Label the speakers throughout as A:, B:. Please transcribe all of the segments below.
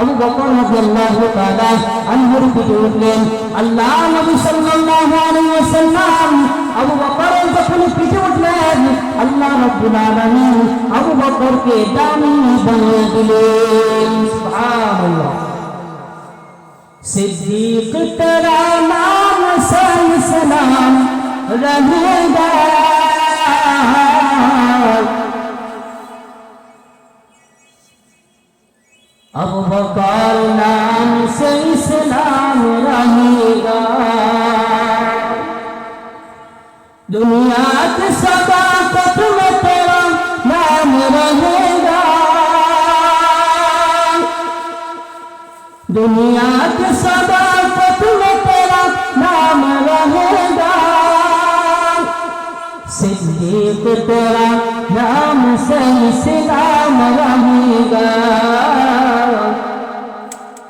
A: আবু বকর রাদিয়াল্লাহু তাআলা আনহুর দিকে উঠলেন। আল্লাহ নবী সাল্লাল্লাহু আলাইহি ওয়াসাল্লাম আবু বকর যখন পিঠে উঠলেন, আল্লাহ রাব্বুল আলামিন আবু বকরকে দামি বানিয়ে দিলেন। সুবহানাল্লাহ। সিদ্দিক তেরা নাম সাল আবু বকর নাম সে ইসলাম রহিগা দুনিয়াতে সদা কত তেরা নাম রহেগা দুনিয়াতে সদা কত তেরা নাম রহেগা সিদ্দিক তেরা নাম সে ইসলাম রহিগা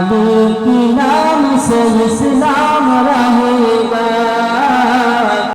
A: নবী কি নাম সে ইসলাম রা।